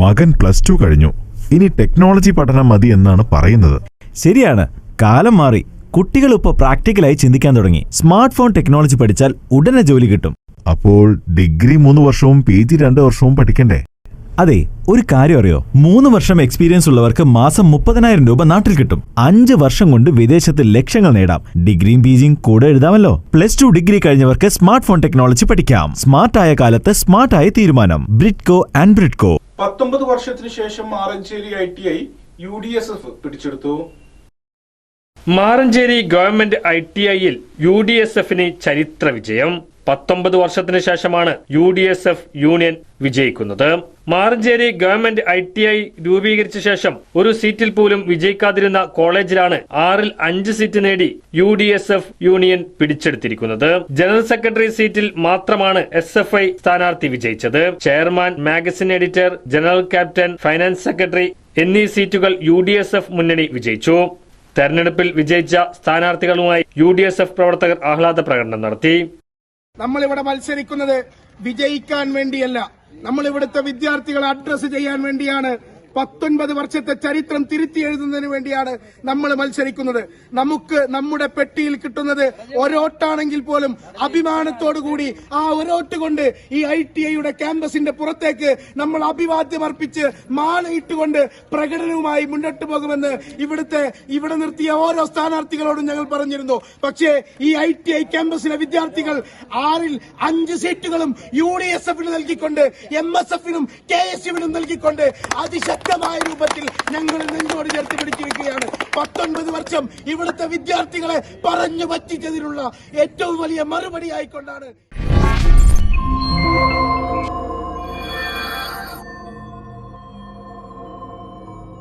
മകൻ plus two കഴിഞ്ഞു. ഇനി ടെക്നോളജി പഠനം മതി എന്നാണ് പറയുന്നത്. ശരിയാണ്. കാലം മാറി. കുട്ടികൾ ഇപ്പോൾ പ്രാക്ടിക്കലായി ചിന്തിക്കാൻ തുടങ്ങി. സ്മാർട്ട് ഫോൺ ടെക്നോളജി പഠിച്ചാൽ ഉടനെ ജോലി കിട്ടും. അപ്പോൾ ഡിഗ്രി മൂന്ന് വർഷവും പി ജി രണ്ട് വർഷവും പഠിക്കണ്ടേ? അതെ ഒരു കാര്യം അറിയോ? മൂന്ന് വർഷം എക്സ്പീരിയൻസ് ഉള്ളവർക്ക് മാസം മുപ്പതിനായിരം രൂപ നാട്ടിൽ കിട്ടും. അഞ്ച് വർഷം കൊണ്ട് വിദേശത്ത് ലക്ഷ്യങ്ങൾ നേടാം. ഡിഗ്രിയും പിജിയും കൂടെ എഴുതാമല്ലോ? പ്ലസ് ടു ഡിഗ്രി കഴിഞ്ഞവർക്ക് സ്മാർട്ട് ഫോൺ ടെക്നോളജി പഠിക്കാം. സ്മാർട്ടായ കാലത്ത് സ്മാർട്ടായ തീരുമാനം. ബ്രിഡ്കോ ആൻഡ് ബ്രിഡ്കോ. പത്തൊമ്പത് വർഷത്തിനു ശേഷം Maranchery I T I U D S F പിടിച്ചെടുത്തു. മാറഞ്ചേരി ഗവൺമെന്റ് ഐ ടി ഐയിൽ യു ഡി എസ് എഫിന് ചരിത്ര വിജയം. പത്തൊമ്പത് വർഷത്തിന് ശേഷമാണ് U D S F union വിജയിക്കുന്നത്. Maranchery government I T I രൂപീകരിച്ച ശേഷം ഒരു സീറ്റിൽ പോലും വിജയിക്കാതിരുന്ന കോളേജിലാണ് ആറിൽ അഞ്ച് സീറ്റ് നേടി U D S F union പിടിച്ചെടുത്തിരിക്കുന്നത്. General secretary സീറ്റിൽ മാത്രമാണ് എസ് എഫ് ഐ സ്ഥാനാർത്ഥി വിജയിച്ചത്. Chairman magazine editor general captain finance secretary എന്നീ സീറ്റുകൾ യു ഡി എസ് എഫ് മുന്നണി വിജയിച്ചു. തെരഞ്ഞെടുപ്പിൽ വിജയിച്ച സ്ഥാനാർത്ഥികളുമായി യു ഡി എസ് എഫ് പ്രവർത്തകർ ആഹ്ലാദ പ്രകടനം നടത്തി. നമ്മളിവിടെ മത്സരിക്കുന്നത് വിജയിക്കാൻ വേണ്ടിയല്ല. നമ്മൾ ഇവിടുത്തെ വിദ്യാർത്ഥികളെ അഡ്രസ് ചെയ്യാൻ വേണ്ടിയാണ്. പത്തൊൻപത് വർഷത്തെ ചരിത്രം തിരുത്തി എഴുതുന്നതിന് വേണ്ടിയാണ് നമ്മൾ മത്സരിക്കുന്നത്. നമുക്ക് നമ്മുടെ പെട്ടിയിൽ കിട്ടുന്നത് ഒരോട്ടാണെങ്കിൽ പോലും അഭിമാനത്തോടു കൂടി ആ ഒരോട്ട് കൊണ്ട് ഈ ഐ ടി ഐയുടെ ക്യാമ്പസിന്റെ പുറത്തേക്ക് നമ്മൾ അഭിവാദ്യം അർപ്പിച്ച് മാലയിട്ടുകൊണ്ട് പ്രകടനവുമായി മുന്നോട്ട് പോകുമെന്ന് ഇവിടുത്തെ ഇവിടെ നിർത്തിയ ഓരോ സ്ഥാനാർത്ഥികളോടും ഞങ്ങൾ പറഞ്ഞിരുന്നു. പക്ഷേ ഈ ഐ ടി ഐ ക്യാമ്പസിലെ വിദ്യാർത്ഥികൾ ആറിൽ അഞ്ച് സീറ്റുകളും യു ഡി എസ് എഫിന് നൽകിക്കൊണ്ട് എം എസ് എഫിനും കെ എസ് യുവിനും നൽകിക്കൊണ്ട് അതിശക്തമായ രൂപത്തിൽ ഞങ്ങൾ നെഞ്ചോട് ചേർത്ത് പിടിച്ചിരിക്കുകയാണ്. പത്തൊൻപത് വർഷം ഇവിടുത്തെ വിദ്യാർത്ഥികളെ പറഞ്ഞു പറ്റിച്ചതിനുള്ള ഏറ്റവും വലിയ മറുപടി ആയിക്കൊണ്ടാണ്